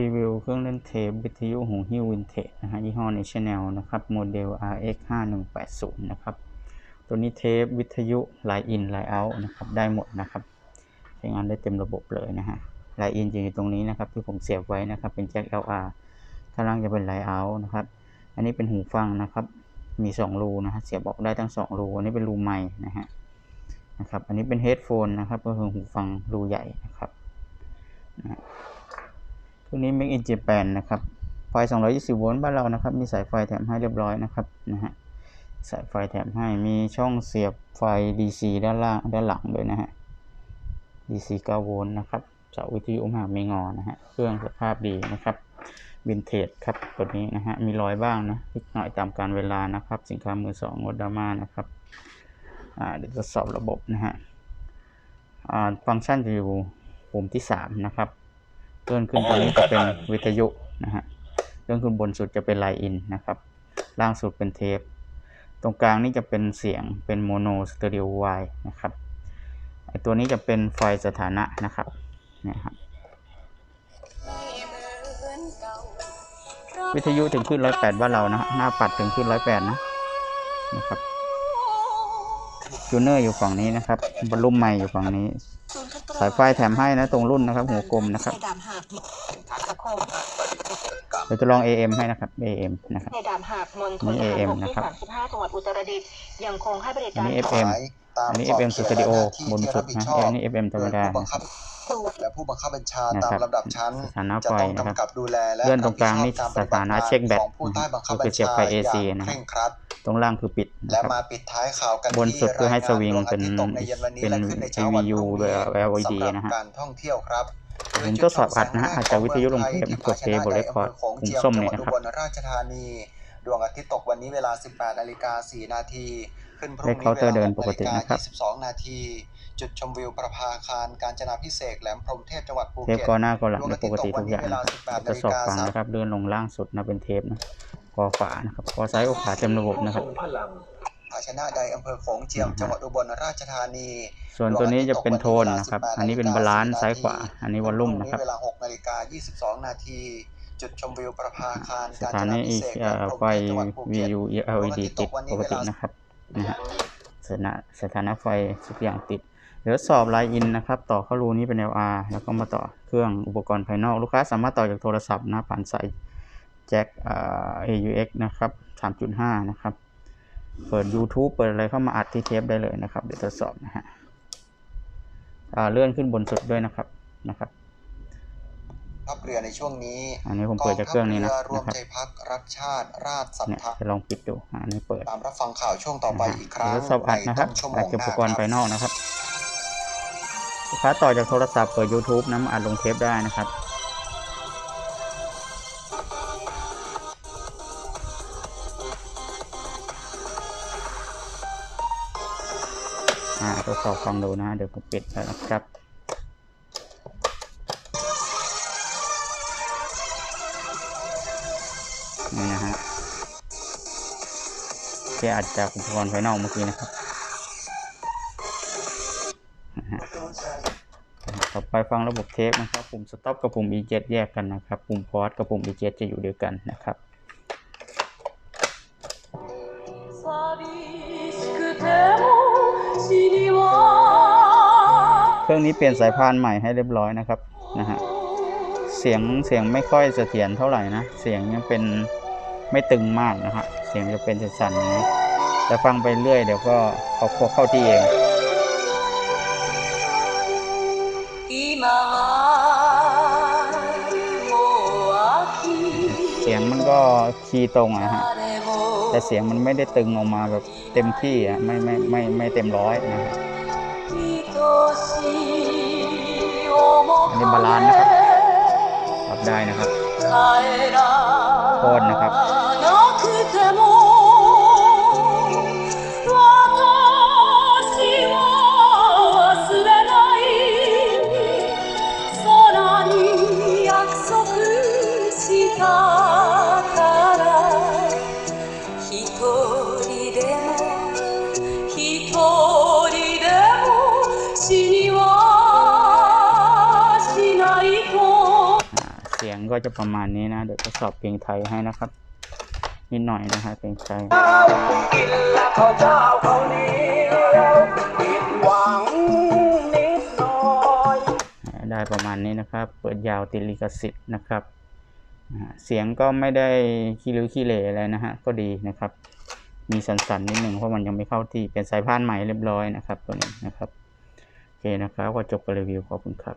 รีวิวเครื่องเล่นเทปวิทยุหูหิ้ววินเทจนะฮะยี่ห้อในชแนลนะครับโมเดล RX 5180นะครับตัวนี้เทปวิทยุไลน์อินไลน์เอาท์นะครับได้หมดนะครับใช้งานได้เต็มระบบเลยนะฮะไลน์อินจะอยู่ตรงนี้นะครับที่ผมเสียบไว้นะครับเป็นแจ็ค LR ข้างล่างจะเป็นไลน์เอาท์นะครับอันนี้เป็นหูฟังนะครับมี 2 รูนะฮะเสียบออกได้ทั้ง 2 รูอันนี้เป็นรูไม้นะฮะนะครับอันนี้เป็นเฮดโฟนนะครับก็คือหูฟังรูใหญ่นะครับนะ ฮะเครื่องนี้ Make in Japan นะครับ ไฟ 220 โวลต์บ้านเรานะครับ มีสายไฟแถมให้เรียบร้อยนะครับนะฮะ สายไฟแถมให้ มีช่องเสียบไฟ DC ด้านล่างด้านหลังด้วยนะฮะ DC 9 โวลต์นะครับ เสาวิทยุมหาไม่งอนะฮะ เครื่องสภาพดีนะครับวินเทจครับตัวนี้นะฮะ มีรอยบ้างนะนิดหน่อยตามการเวลานะครับ สินค้ามือสองงดดราม่านะครับ อ่าเดี๋ยวทดสอบระบบนะฮะ อ่า ฟังก์ชันอยู่ปุ่มที่สามนะครับ เลื่อนขึ้นตัวนี้จะเป็นวิทยุนะฮะเลื่อนขึ้นบนสุดจะเป็นไลน์อินนะครับ ล่างสุดเป็นเทป ตรงกลางนี่จะเป็นเสียงเป็นโมโนสเตอริโอไวนะครับไอตัวนี้จะเป็นไฟสถานะนะครับเนี่ยครับวิทยุถึงขึ้นร้อยแปดบ้านเรานะฮะหน้าปัดถึงขึ้นร้อยแปดนะนะครับจูเนอร์อยู่ฝั่งนี้นะครับบอลลุ่มไมค์อยู่ฝั่งนี้ สายไฟแถมให้นะตรงรุ่นนะครับหัวกลมนะครับ เดี๋ยวจะลอง AM ให้นะครับ AM นะครับในดามหากมณฑลนี่ทหาร AM บกนะที่ครับสามสิบห้าจังหวัดอุตรดิตถ์ยังคงให้บริอักานรนี้ FM อันนี้ FM Studio บนสุดนะอันนี้ FM ธรรมดาผู้บังนะคคัรับบและผู้บังคับบัญชานะตามครับลำดับชั้นสถานะจะไฟต้องนะครับกำกับดูแลและเลื่อนตรงกลางนี่รับผิดชอบสถานะเช็คแบตของผู้ใต้บังคับก็บัคือญเสียบชาไฟ AC อย่างนะเคครับร่งครัดตรงล่างคือปิดนะและครับมาปิดท้ายข่าวกันบนสุดคือให้ที่สวิงรายงานเป็นดวงอาทิตย์ตกในเย็นวันนี้เป็นและขึ้นในเช้าวันพรุ่ง AVU โดยนี้ LED สำหรับนะฮะการท่องเที่ยวครับ ผมทดสอบอัดนะฮะอาจจะวิทยุลงเทปนะกด play บน record ปุ่มส้มเนี่ยนะครับจังหวัดอุบลราชธานีดวงอาทิตย์ตกวันนี้เวลา 18นาฬิกา4นาทีขึ้นพรุ่งเลขนี้เคาน์เตอร์เวเดิลานปกตินะครับ22นาทีจุดชมวิวประภาคารการจนาพิเศษกแหลมพรหมเทพจังหวัดภูเทปเก็ตก็หน้าก็หลังในปกติทุกอย่างนะครับดวงอาทิตย์ตกวันนี้เวลา18ทดสอบฟังนะครับเลื่อนลงล่างสุดนะเป็นเทปนะกอฝานะครับกอซ้ายกอขวาเต็มระบบนะครับ ภาชนะใดอำเภอโขงเจียมจังหวัดอุบลราชธานี ส่วนตัวนี้จะเป็นโทนนะครับ อันนี้เป็นบาลานซ์ซ้ายขวา อันนี้วอลลุ่มนะครับเวลา6นาฬิกา22 นาทีจุดชมวิวประภาคารสการถาจนีนาพิเศษกแหลมพรหมไฟเทพจังหวัดภูเก็ต VU LED ติดปกตินะครับนะฮะสถานะสถานะไฟทุกอย่างติด เดี๋ยวสอบไลน์อินนะครับ ต่อเข้ารูนี้เป็น LR แล้วก็มาต่อเครื่องอุปกรณ์ภายนอก ลูกค้าสามารถต่อจากโทรศัพท์นะผ่านสายแจ็คเอ่อ AUX นะครับ 3.5 นะครับ เปิด YouTube เปิดอะไรเข้ามาอัดที่เทปได้เลยนะครับ เดี๋ยวทดสอบนะฮะอ่าเลื่อนขึ้นบนสุดด้วยนะครับนะครับทัพเรือในช่วงนี้อันนี้ผมเปิดจากเครื่องนี้นะกทัพรวมนะครับใจพักรักชาติราชสัทเนี่ยธะจะลองปิดดูอ่าอันนี้เปิดตามรับฟังข่าวช่วงต่อไปอีกครั้งเดี๋ยวทดสอบอัดนะครับในต้นชั่วโมอัดงกับหอุน้าปกรณ์คภารับยนอกนะครับลูกค้าต่อจากโทรศัพท์เปิด YouTube นะมาอัดลงเทปได้นะครับ อ่าทดสอบฟังดูนะ เดี๋ยวผมปิดแล้วนะครับ นี่นะฮะที่อัดจากอุปกรณ์ภายนอกเมื่อกี้นะครับนะฮะต่อไปฟังระบบเทปนะครับ ปุ่ม stop กับปุ่ม e7 แยกกันนะครับ ปุ่ม pause กับปุ่ม e7 จะอยู่เดียวกันนะครับ 寂しくても死には เครื่องนี้เปลี่ยนสายพานใหม่ให้เรียบร้อยนะครับนะฮะเสียงเสียงไม่ค่อยเสถียรเท่าไหร่นะ เสียงยังเป็นไม่ตึงมากนะฮะเสียงจะเป็นสั่นๆนี้แต่ฟังไปเรื่อยเดี๋ยวก็พอเข้าที่เองเสียงมันก็คีย์ตรงนะฮะ แต่เสียงมันไม่ได้ตึงออกมาแบบเต็มที่อะไม่ไม่ไม่ไม่เต็มร้อยนะครัอันนี้บาลานนะครับรับได้นะครับโทษนะครับ งก็จะประมาณนี้นะ เดี๋ยวทดสอบเพลงไทยให้นะครับ นิดหน่อยนะฮะเพลงไทยกินละข้าวเจ้าข้านียวผิดหวังนิดหน่อยได้ประมาณนี้นะครับ เปิดยาวติลิขสิทธิ์นะครับเสียงก็ไม่ได้ขี้ริ้วขี้เหร่อะไรนะฮะก็ดีนะครับ มีสันๆนิดหนึ่งเพราะมันยังไม่เข้าที่เป็นสายพานใหม่เรียบร้อยนะครับตัวนี้นะครับโอเคนะครับก็จบรีวิวขอบคุณครับ